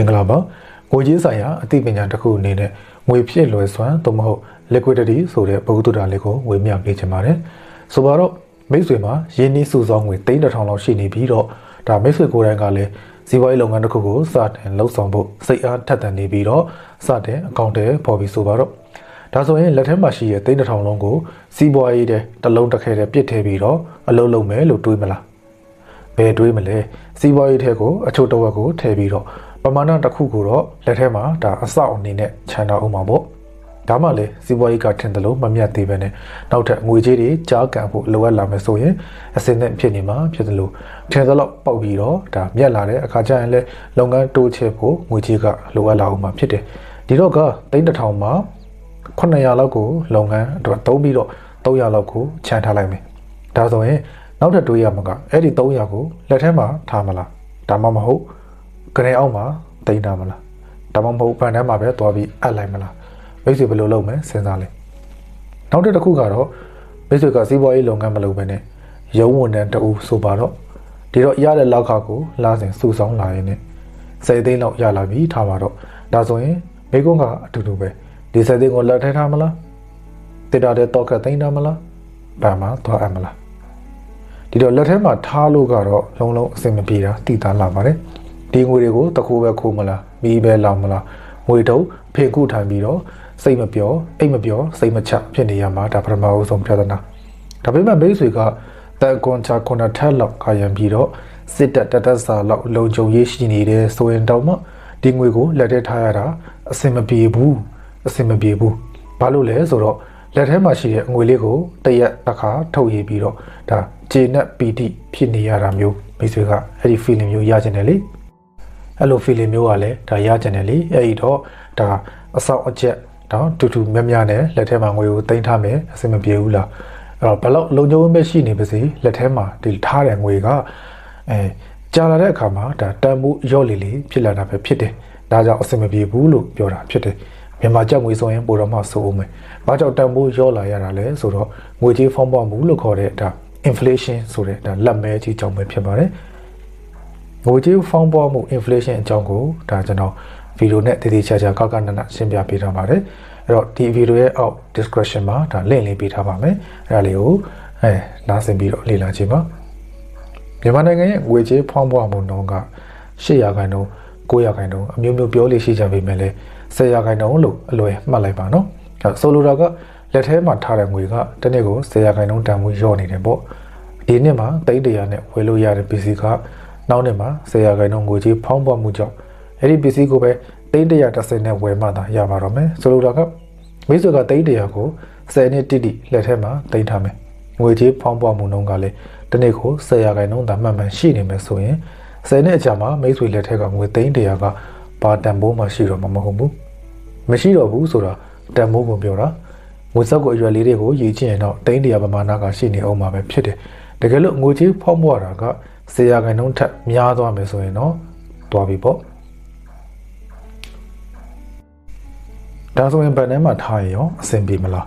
င်္ဂလာပါငွေကြေးဆိုင်ရာအသိပညာတစ်ခုအနေနဲ့ငွေဖြစ်လွယ်စွမ်းသို့မဟုတ် liquidity ဆိုတဲ့ဘုဟုတုတာလေးကိုဝေမျှပေးချင်ပါတယ်ဆိုပါတော့မိတ်ဆွေမှာရင်းနှီးစုဆောင်းငွေ3000လောက်ရှိနေပြီးတော့ဒါမိတ်ဆွေကိုယ်တိုင်ကလည်းစီးပွားရေးလုပ်ငန်းတစ်ခုကိုစတင်လှုပ်ဆောင်ဖို့စိတ်အားထက်သန်နေပြီးတော့စတင်အကောင့်တွေပေါ်ပြီးဆိုပါတော့ဒါဆိုရင်လက်ထဲမှာရှိတဲ့3000လုံးကိုစီးပွားရေးတဲ့တစ်လုံးတစ်ခဲတဲ့ပြစ်ထည့်ပြီးတော့အလုပ်လုပ်မယ်လို့တွေးမလားဘယ်တွေးမလဲစီးပွားရေးထဲကိုအချို့တစ်ဝက်ကိုထည့်ပြီးတော့ ပမာဏတစ်ခုကိုတော့လက်ထဲမှာဒါအဆောက်အနေနဲ့ခြံထားအောင်ပါပေါ့ဒါမှလည်းစီးပွားရေးကထင်တယ်လို့မမြတ်သေးပဲနဲ့နောက်ထပ်ငွေကြေးတွေကြားကန်ဖို့လိုအပ်လာမယ်ဆိုရင်အစင်းနဲ့ဖြစ်နေမှာဖြစ်တယ်လို့ထင်သလောက်ပေါက်ပြီးတော့ဒါမြတ်လာတဲ့အခါကျရင်လည်းလုပ်ငန်းတိုးချဲ့ဖို့ငွေကြေးကလိုအပ်လာအောင်မှာဖြစ်တယ်ဒီတော့ကတိန်းတစ်ထောင်မှာ900လောက်ကိုလုပ်ငန်းအတွက်သုံးပြီးတော့300လောက်ကိုခြံထားလိုက်မယ်ဒါဆိုရင်နောက်ထပ်တွေးရမှာကအဲ့ဒီ300ကိုလက်ထဲမှာထားမလားဒါမှမဟုတ် ကနေအောက်မှာတိန်းထားမလားဒါမှမဟုတ်ဘန်ထဲမှာပဲသွားပြီးအပ်လိုက်မလားမိတ်ဆွေဘယ်လိုလုပ်မလဲစဉ်းစားလိုက်နောက်တစ်ခုကတော့မိတ်ဆွေကစီးပွားရေးလုပ်ငန်းမလုပ်ဘဲနဲ့ရုံးဝန်ထမ်းတူဆိုပါတော့ဒီတော့ရတဲ့လောက်ခါကိုလာစဉ်စုဆောင်းလာရင်နဲ့စိတ်သိန်းလောက်ရလာပြီထားပါတော့ဒါဆိုရင်မိကုန်းကအတူတူပဲဒီစိတ်သိန်းကိုလက်ထဲထားမလားတစ်တာတဲ့တော့ကသိန်းထားမလားဘာမှသွားအပ်မလားဒီတော့လက်ထဲမှာထားလို့ကတော့လုံးလုံးအဆင်မပြေတာတည်တာလာပါတယ် ဒီငွေတွေကိုတကူပဲခိုးမလားမီးပဲလောင်မလားငွေတုံးဖေကုထိုင်ပြီးတော့စိတ်မပြောအိတ်မပြောစိတ်မချဖြစ်နေရမှာဒါပထမအဆုံးပြဿနာဒါပေမဲ့မိတ်ဆွေကတက်ကွန်ချာကွန်ထက်လောက်ခါရံပြီးတော့စစ်တက်တက်တက်စာလောက်လုံခြုံရေးရှိနေတယ်ဆိုရင်တောင်မှဒီငွေကိုလက်ထဲထားရတာအဆင်မပြေဘူးအဆင်မပြေဘူးဘာလို့လဲဆိုတော့လက်ထဲမှာရှိတဲ့အငွေလေးကိုတရက်တစ်ခါထုတ်ရေးပြီးတော့ဒါဂျေနက်ပီတိဖြစ်နေရတာမျိုးမိတ်ဆွေကအဲ့ဒီ feeling မျိုးရကျင်တယ်လေ အဲ့လို feeling မျိုးကလည်းဒါရကျင်တယ်လေအဲ့ဒီတော့ဒါအဆောက်အကျက်တော့တူတူမြမြနဲ့လက်ထဲမှာငွေကိုတင်ထားမယ်အဆင်မပြေဘူးလားအဲ့တော့ဘလောက်လုံခြုံမဲ့ရှိနေပါစေလက်ထဲမှာဒီထားတဲ့ငွေကအဲကြာလာတဲ့အခါမှာဒါတန်ဖိုးရော့လေလေဖြစ်လာတာပဲဖြစ်တယ်ဒါကြောင့်အဆင်မပြေဘူးလို့ပြောတာဖြစ်တယ်မြန်မာကျပ်ငွေဆိုရင်ပိုတော့မှဆိုအောင်မယ်။ဘာကြောင့်တန်ဖိုးရော့လာရတာလဲဆိုတော့ငွေကြေးဖောင်းပွားမှုလို့ခေါ်တဲ့ဒါ inflation ဆိုတဲ့ဒါလက်မဲကြီးကြောင့်ပဲဖြစ်ပါတယ်။ ငွေကြေးဖောင်းပွားမှု inflation အကြောင်းကိုဒါကျွန်တော်ဗီဒီယိုနဲ့တည်တည်ချာချာကောက်ကနနရှင်းပြပေးထားပါတယ်။အဲ့တော့ဒီဗီဒီယိုရဲ့အောက် description မှာဒါ link လေးပေးထားပါမယ်။အဲ့ဒါလေးကိုအဲနားဆင်ပြီးတော့လေ့လာကြည့်ပါ။မြန်မာနိုင်ငံရဲ့ငွေကြေးဖောင်းပွားမှုနှုန်းက8ရာခိုင်နှုန်း9ရာခိုင်နှုန်းအမျိုးမျိုးပြောလို့ရှိကြပေမဲ့လည်း10ရာခိုင်နှုန်းလို့အလွယ်မှတ်လိုက်ပါနော်။အဲဆိုလိုတာကလက်ထဲမှာထားတဲ့ငွေကတစ်နှစ်ကို10ရာခိုင်နှုန်းတန်ဖိုးလျော့နေတယ်ပေါ့။ဒီနှစ်မှာတိတ်တရာနဲ့ဝယ်လို့ရတဲ့ပစ္စည်းက နောက်နှစ်မှာ10ရာခိုင်နှုန်းငွေကြေးဖောင်းပွားမှုကြောင့်အဲ့ဒီပစ္စည်းကိုပဲတိတ်တရာ30နဲ့ဝယ်မှသာရပါတော့မယ်။ဆိုလိုတာကမိတ်ဆွေကတိတ်တရာကို10နှစ်တိတိလက်ထဲမှာတင်ထားမယ်။ငွေကြေးဖောင်းပွားမှုနှုန်းကလည်းတစ်နှစ်ကို10ရာခိုင်နှုန်းသာမှတ်မှန်ရှိနေမယ်ဆိုရင်10နှစ်အကြာမှာမိတ်ဆွေလက်ထက်ကငွေသိန်းတရာကဘာတန်ဖိုးမှရှိတော့မှာမဟုတ်ဘူးမရှိတော့ဘူးဆိုတာတန်ဖိုးကိုပြောတာငွေစောက်ကိုအရွယ်လေးတွေကိုရည်ချင်ရင်တော့တိန်းတရာပမာဏကရှိနေအောင်မှာပဲဖြစ်တယ်တကယ်လို့ငွေကြီးဖောက်ပွားတာက 10ရာခိုင်နှုန်းထက်များသွားမယ်ဆိုရင်တော့သွားပြီပေါ့ဒါဆိုရင်ဘဏ်ထဲမှာထားရင်ရောအဆင်ပြေမလား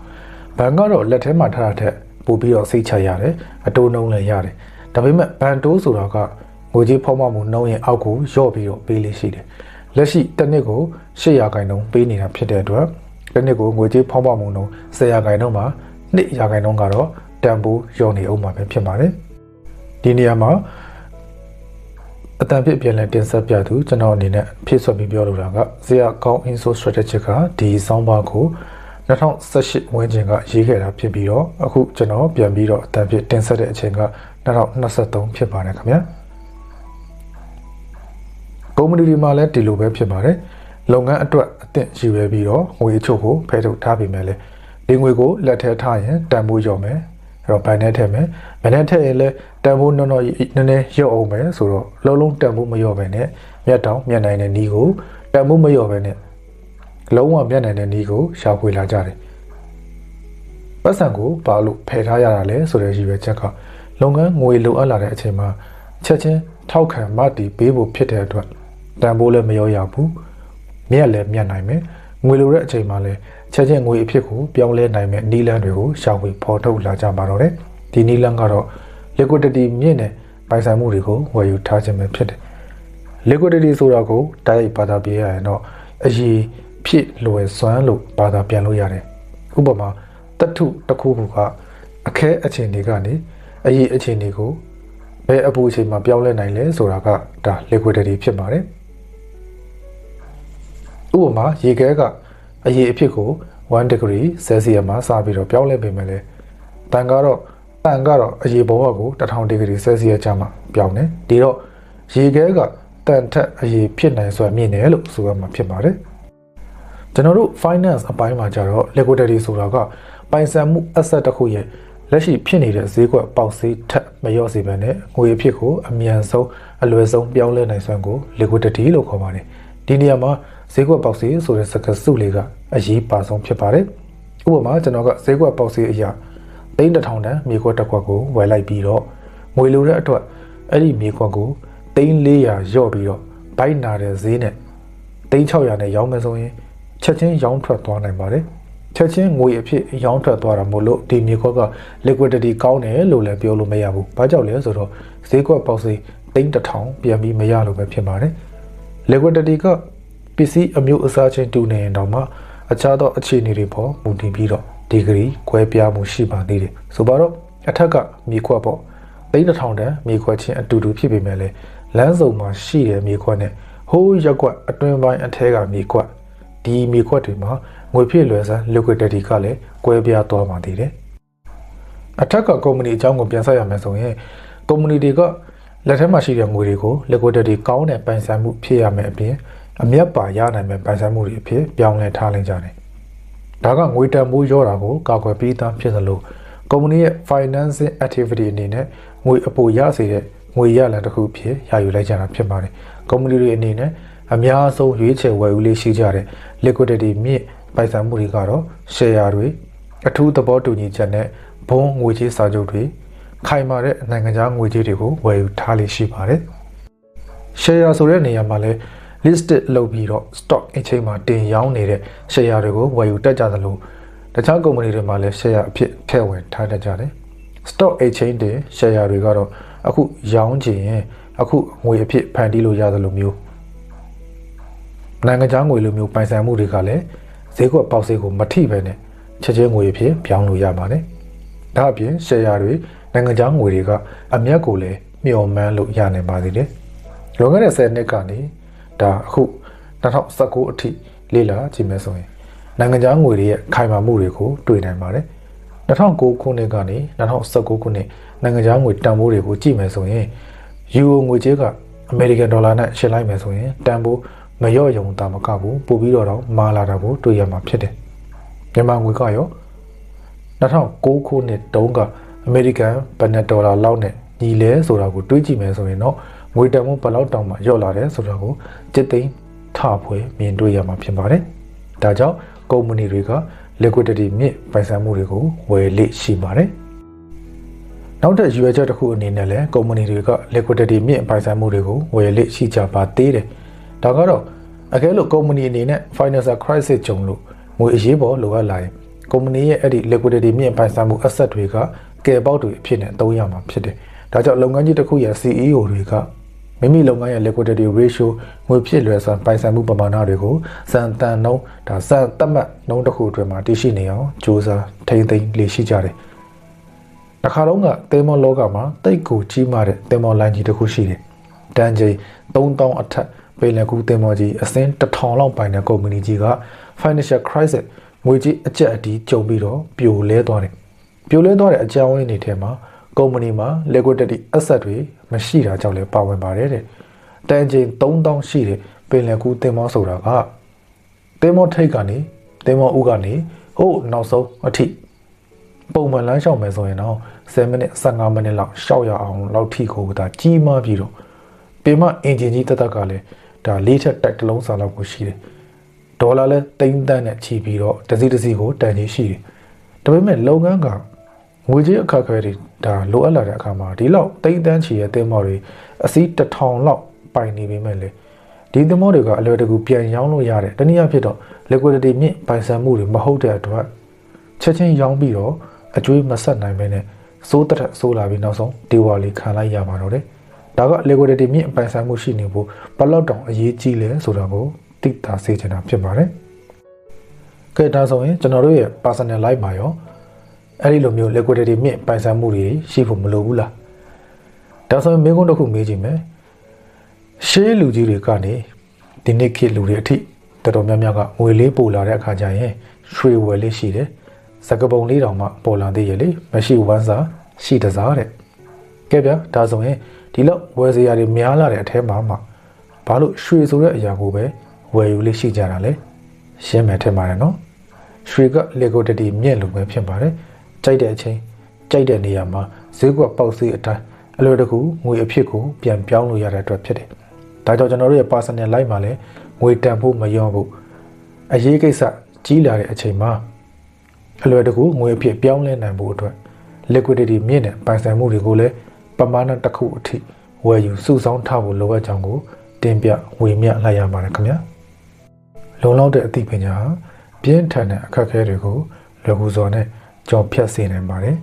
ဘဏ်ကတော့လက်ထဲမှာထားတာထက်ပိုပြီးတော့စိတ်ချရတယ်အတိုးနှုံးလည်းရတယ်ဒါပေမဲ့ဘဏ်တိုးဆိုတာကငွေကြေးဖောက်မှမှုနှုံးရင်အောက်ကိုရော့ပြီးတော့ပေးလေးရှိတယ်လက်ရှိတစ်နှစ်ကို8ရာခိုင်နှုန်းပေးနေတာဖြစ်တဲ့အတွက်တစ်နှစ်ကိုငွေကြေးဖောက်မှမှုနှုန်း10ရာခိုင်နှုန်းမှာ2ရာခိုင်နှုန်းကတော့တန်ဖိုးရော့နေအောင်မှာပဲဖြစ်ပါတယ်ဒီနေရာမှာ အတန်ဖြစ်ပြန်လဲတင်ဆက်ပြသူကျွန်တော်အနေနဲ့ဖြည့်ဆွတ်ပြီးပြောလိုတာကဇေယကောင်း info strategy ကဒီစောင်းပါကို2018ဝန်းကျင်ကရေးခဲ့တာဖြစ်ပြီးတော့အခုကျွန်တော်ပြန်ပြီးတော့အတန်ဖြစ်တင်ဆက်တဲ့အချိန်က2023ဖြစ်ပါတယ်ခင်ဗျာကုမ္ပဏီတွေမှာလည်းဒီလိုပဲဖြစ်ပါတယ်လုပ်ငန်းအတွက်အသင့်ရည်ရွယ်ပြီးတော့ငွေအချို့ကိုဖယ်ထုတ်ထားပြီးမယ်လေဒီငွေကိုလက်ထဲထားရင်တန်ဖိုးလျော့မယ် အဲ့တော့ဘိုင်နဲ့ထည့်မယ်ဘိုင်နဲ့ထည့်ရင်လည်းတန်ဖိုးနော်နော်နည်းနည်းလျော့အောင်မယ်ဆိုတော့လုံးလုံးတန်ဖိုးမလျော့ပဲနဲ့မြတ်တောင်မြတ်နိုင်တဲ့နီးကိုတန်ဖိုးမလျော့ပဲနဲ့လုံးဝမြတ်နိုင်တဲ့နီးကိုရှာဖွေလာကြတယ်ပတ်စံကိုဘာလို့ဖယ်ထားရတာလဲဆိုတဲ့ရည်ရွယ်ချက်ကလုပ်ငန်းငွေလိုအပ်လာတဲ့အချိန်မှာချက်ချင်းထောက်ခံမတည်ပေးဖို့ဖြစ်တဲ့အတွက်တန်ဖိုးလည်းမရောရဘူးမြက်လည်းမြတ်နိုင်မယ်ငွေလိုတဲ့အချိန်မှာလည်း ချက်ချင်းငွေအဖြစ်ကိုပြောင်းလဲနိုင်မဲ့နီလန်းတွေကိုရှောင်ပြီးဖော်ထုတ်လာကြပါတော့တယ်ဒီနီလန်းကတော့ liquidity မြင့်တဲ့ပိုင်ဆိုင်မှုတွေကိုဝယ်ယူထားခြင်းပဲဖြစ်တယ် liquidity ဆိုတာကိုတိုက်ရိုက်ဘာသာပြရရင်တော့အရေးဖြစ်လွယ်စွမ်းလို့ဘာသာပြန်လို့ရတယ်ဥပမာတထုတစ်ခုခုကအခဲအခြေအနေကနေအရေးအခြေအနေကိုဘယ်အပူအချိန်မှာပြောင်းလဲနိုင်လဲဆိုတာကဒါ liquidity ဖြစ်ပါတယ်ဥပမာရေခဲက အရေးအဖြစ်ကို1 degree Celsius မှာစပြီးတော့ပြောင်းလဲပေးမယ်လေတန်ကတော့တန်ကတော့အရေးဘဝကို1000 degree Celsius ကျမှပြောင်းတယ်ဒီတော့ရေခဲကတန်ထက်အရေးဖြစ်နိုင်စွာမြင့်တယ်လို့ဆိုရမှာဖြစ်ပါတယ်ကျွန်တော်တို့ finance အပိုင်းမှာကျတော့ liquidity ဆိုတာကပိုင်ဆိုင်မှု asset တစ်ခုရဲ့လက်ရှိဖြစ်နေတဲ့ဈေးကွက်ပေါက်ဈေးထက်မလျော့စေဘဲနဲ့ငွေအဖြစ်ကိုအမြန်ဆုံးအလွယ်ဆုံးပြောင်းလဲနိုင်စွမ်းကို liquidity လို့ခေါ်ပါတယ်ဒီနေရာမှာ ဈေးကွက်ပေါက်ဈေးဆိုတဲ့စကားစုလေးကအရေးပါဆုံးဖြစ်ပါတယ်ဥပမာကျွန်တော်ကဈေးကွက်ပေါက်ဈေးအရာသိန်းတစ်ထောင်တန်မြေကွက်တစ်ခွက်ကိုဝယ်လိုက်ပြီးတော့ငွေလိုတဲ့အတွက်အဲ့ဒီမြေကွက်ကိုသိန်း400ရော့ပြီးတော့ဘိုက်နာတဲ့ဈေးနဲ့သိန်း600နဲ့ရောင်းမယ်ဆိုရင်ချက်ချင်းရောင်းထွက်သွားနိုင်ပါတယ်ချက်ချင်းငွေအဖြစ်ရောင်းထွက်သွားတာမို့လို့ဒီမြေခွက်က liquidity ကောင်းတယ်လို့လည်းပြောလို့မရဘူး။ဘာကြောင့်လဲဆိုတော့ဈေးကွက်ပေါက်စီသိန်းတစ်ထောင်ပြန်ပြီးမရလို့ပဲဖြစ်ပါတယ်။ liquidity က ပစ္စည်းအမျိုးအစားချင်းတူနေရင်တောင်မှအခြားသောအခြေအနေတွေပေါ်မူတည်ပြီးတော့ဒီဂရီကွဲပြားမှုရှိပါသေးတယ်။ဆိုပါတော့အထက်ကမြေခွက်ပေါ့သိန်းတစ်ထောင်တန်မြေခွက်ချင်းအတူတူဖြစ်ပေမဲ့လည်းလမ်းစုံမှာရှိတဲ့မြေခွက်နဲ့ဟိုးရက်ကွက်အတွင်းပိုင်းအထက်ကမြေခွက်ဒီမြေခွက်တွေမှာငွေဖြစ်လွယ်စမ်း liquidity ကလည်းကွဲပြားသွားပါသေးတယ်။အထက်ကကုမ္ပဏီအကြောင်းကိုပြန်ဆက်ရမယ်ဆိုရင်ကုမ္ပဏီတွေကလက်ထဲမှာရှိတဲ့ငွေတွေကို liquidity ကောင်းတဲ့ပိုင်ဆိုင်မှုဖြစ်ရမယ်အပြင် အမျက်ပါရနိုင်မဲ့ပိုင်ဆိုင်မှုတွေအဖြစ်ပြောင်းလဲထားလိုက်ကြတယ်။ဒါကငွေတန်ဖိုးရောတာကိုကာကွယ်ပေးသားဖြစ်သလိုကုမ္ပဏီရဲ့ financing activity အနေနဲ့ငွေအပိုရစေတဲ့ငွေရလန်တစ်ခုဖြစ်ရယူလိုက်ကြတာဖြစ်ပါတယ်။ကုမ္ပဏီတွေအနေနဲ့အများဆုံးရွေးချယ်ဝယ်ယူလေးရှိကြတဲ့ liquidity မြင့်ပိုင်ဆိုင်မှုတွေကတော့ share တွေအထူးသဘောတူညီချက်နဲ့ဘုံငွေကြေးစာချုပ်တွေခိုင်မာတဲ့နိုင်ငံခြားငွေကြေးတွေကိုဝယ်ယူထားလေးရှိပါတယ်။ share ဆိုတဲ့နေရာမှာလဲ listed လုပ်ပြီးတော့ stock exchange မှာတင်ရောင်းနေတဲ့ share တွေကိုဝယ်ယူတက်ကြသလိုတခြားကုမ္ပဏီတွေမှာလည်း share အဖြစ်ထည့်ဝင်ထားတတ်ကြတယ်။ stock exchange တင် share တွေကတော့အခုရောင်းချင်ရင်အခုငွေအဖြစ်ဖန်တီးလို့ရသလိုမျိုးနိုင်ငံခြားငွေလိုမျိုးပိုင်ဆိုင်မှုတွေကလည်းဈေးကွက်ပေါက်ဈေးကိုမထိပဲနဲ့ချက်ချင်းငွေအဖြစ်ပြောင်းလို့ရပါတယ်။ဒါအပြင်ရှယ်ယာတွေနိုင်ငံခြားငွေတွေကအမျက်ကိုလည်းမျှော်မှန်းလို့ရနိုင်ပါသေးတယ်။လွန်ခဲ့တဲ့10နှစ်ကနေ ဒါအခု2019အထိလေ့လာကြည့်မယ်ဆိုရင်နိုင်ငံခြားငွေတွေရဲ့ခိုင်မာမှုတွေကိုတွေ့နိုင်ပါတယ်။2009ခုနှစ်ကနေ2019ခုနှစ်နိုင်ငံခြားငွေတန်ဖိုးတွေကိုကြည့်မယ်ဆိုရင်ယူရိုငွေကြေးကအမေရိကန်ဒေါ်လာနဲ့ရှင်းလိုက်မယ်ဆိုရင်တန်ဖိုးမလျော့ယုံတာမကဘူးပို့ပြီးတော့တော့မာလာတာကိုတွေ့ရမှာဖြစ်တယ်မြန်မာငွေကရော2009ခုနှစ်တုန်းကအမေရိကန်ဘဏ္ဍဒေါ်လာလောက်နဲ့ညီလဲဆိုတာကိုတွေးကြည့်မယ်ဆိုရင်တော့ ငွေတန်မှုဘယ်လောက်တောင်မှလျော့လာတယ်ဆိုတာကိုจิตသိမ်းထဖွယ်မြင်တွေ့ရမှာဖြစ်ပါတယ်ဒါကြောင့်ကုမ္ပဏီတွေက liquidity မြင့်ပိုင်ဆိုင်မှုတွေကိုဝယ်လေ့ရှိပါတယ်နောက်ထပ်ရွေးချက်တစ်ခုအနေနဲ့လည်းကုမ္ပဏီတွေက liquidity မြင့်ပိုင်ဆိုင်မှုတွေကိုဝယ်လေ့ရှိကြပါသေးတယ်ဒါကတော့အကဲလို့ကုမ္ပဏီအနေနဲ့ financial crisis ကြုံလို့ငွေအရေးပေါ်လိုအပ်လာရင်ကုမ္ပဏီရဲ့အဲ့ဒီ liquidity မြင့်ပိုင်ဆိုင်မှု asset တွေကကယ်ပေါက်တွေအဖြစ်နဲ့သုံးရမှာဖြစ်တယ်။ဒါကြောင့်လုပ်ငန်းကြီးတစ်ခုရဲ့ CEO တွေက မိမိလုပ်ငန်းရဲ့ liquidity ratio ငွေဖြစ်လွယ်စွာပိုင်ဆိုင်မှုပမာဏတွေကိုစံတန်နှုန်းဒါစံသတ်မှတ်နှုန်းတစ်ခုအတွင်းမှာတည်ရှိနေအောင်စ조사ထိမ့်သိမ်းလေ့ရှိကြတယ်။တစ်ခါတော့ကသင်္ဘောလောကမှာတိတ်ကိုကြီးမားတဲ့သင်္ဘောလိုင်းကြီးတစ်ခုရှိတယ်။တန်ချိန်3000အထက်ပင်လယ်ကူးသင်္ဘောကြီးအစင်းတစ်ထောင်လောက်ပိုင်တဲ့ကုမ္ပဏီကြီးက financial crisis ငွေကြေးအကျပ်အတီးကြုံပြီးတော့ပြိုလဲသွားတယ်။ပြိုလဲသွားတဲ့အကြောင်းရင်းတွေထဲမှာ ကုမ္ပဏီမှာ liquidity asset တွေမရှိတာကြောင့်လည်းပါဝင်ပါတယ်တဲ့။တန်ချိန်3000ရှိတဲ့ပင်လယ်ကူးသင်္ဘောဆိုတာကသင်္ဘောထိတ်ကနေသင်္ဘောဥကနေဟိုနောက်ဆုံးအထိပုံမှန်လမ်းလျှောက်မယ်ဆိုရင်တော့10မိနစ်15မိနစ်လောက်ရှောက်ရအောင်လောက်ထိကိုဒါကြီးမားပြီးတော့ပင်မအင်ဂျင်ကြီးတက်တက်ကလည်းဒါလေးချက်တိုက်တစ်လုံးစာလောက်ကိုရှိတယ်ဒေါ်လာလဲတိမ့်တန်းနဲ့ချီပြီးတော့တစ်စီတစ်စီကိုတန်ကြီးရှိတယ်ဒါပေမဲ့လုပ်ငန်းက ငွေကြေးအခက်အခဲတွေဒါလိုအပ်လာတဲ့အခါမှာဒီလောက်တိမ့်တန်းချီရဲ့တင်မော်တွေအစီးတစ်ထောင်လောက်ပိုင်နေပေမဲ့လေဒီသမောတွေကအလွယ်တကူပြန်ရောင်းလို့ရတယ်တနည်းအားဖြင့်တော့ liquidity မြင့်ပိုင်ဆိုင်မှုတွေမဟုတ်တဲ့အတွက်ချက်ချင်းရောင်းပြီးတော့အကျွေးမဆက်နိုင်ပဲနဲ့စိုးတက်ဆိုးလာပြီးနောက်ဆုံးဒေဝါလီခံလိုက်ရမှာတော့တယ်ဒဒါက liquidity မြင့်ပိုင်ဆိုင်မှုရှိနေဖို့ဘယ်လောက်တောင်အရေးကြီးလဲဆိုတာကိုသိတာစေချင်တာဖြစ်ပါတယ်။ကဲဒါဆိုရင်ကျွန်တော်တို့ရဲ့ personal life မှာရော အဲ့ဒီလိုမျိုး liquidity မြင့်ပိုင်ဆိုင်မှုတွေရှိဖို့မလိုဘူးလား။ဒါဆိုရင်မိကုန်းတစ်ခုမေးကြည့်မယ်။ရှေးလူကြီးတွေကနေဒီနေ့ခေတ်လူတွေအထိတော်တော်များများကငွေလေးပို့လာတဲ့အခါကျရင်ရွှေဝယ်လေးရှိတယ်။စကပုံလေးတောင်မှပေါ်လာသေးရဲ့လေမရှိဝမ်းစာရှိတစားတဲ့။ကဲဗျာဒါဆိုရင်ဒီလောက်ဝယ်စရာတွေများလာတဲ့အထဲမှာမှဘာလို့ရွှေဆိုတဲ့အရာကိုပဲဝယ်ယူလေးရှိကြတာလဲရှင်းမယ်ထင်ပါတယ်နော်ရွှေက liquidity မြင့်လို့ပဲဖြစ်ပါတယ် ကြိုက်တဲ့အချိန်ကြိုက်တဲ့နေရာမှာဈေးကွက်ပေါက်စီးအတိုင်းအလွယ်တကူငွေအဖြစ်ကိုပြန်ပြောင်းလို့ရတဲ့အတွက်ဖြစ်တယ်ဒါကြောင့်ကျွန်တော်တို့ရဲ့ personal life မှာလည်းငွေတန်ဖို့မလျော့ဘူးအရေးကိစ္စကြီးလာတဲ့အချိန်မှာအလွယ်တကူငွေအဖြစ်ပြောင်းလဲနိုင်ဖို့အတွက် liquidity မြင့်တဲ့ပိုင်ဆိုင်မှုတွေကိုလည်းပမာဏတစ်ခုအထိဝယ်ယူစုဆောင်းထားဖို့လိုအပ်ကြောင်းကိုတင်ပြဝေမျှလိုက်ရပါတယ်ခင်ဗျာလုံလောက်တဲ့အသိပညာပြင်းထန်တဲ့အခက်အခဲတွေကိုလွယ်ကူစွာနဲ့ ကြော်ဖြတ်စေနိုင်ပါတယ်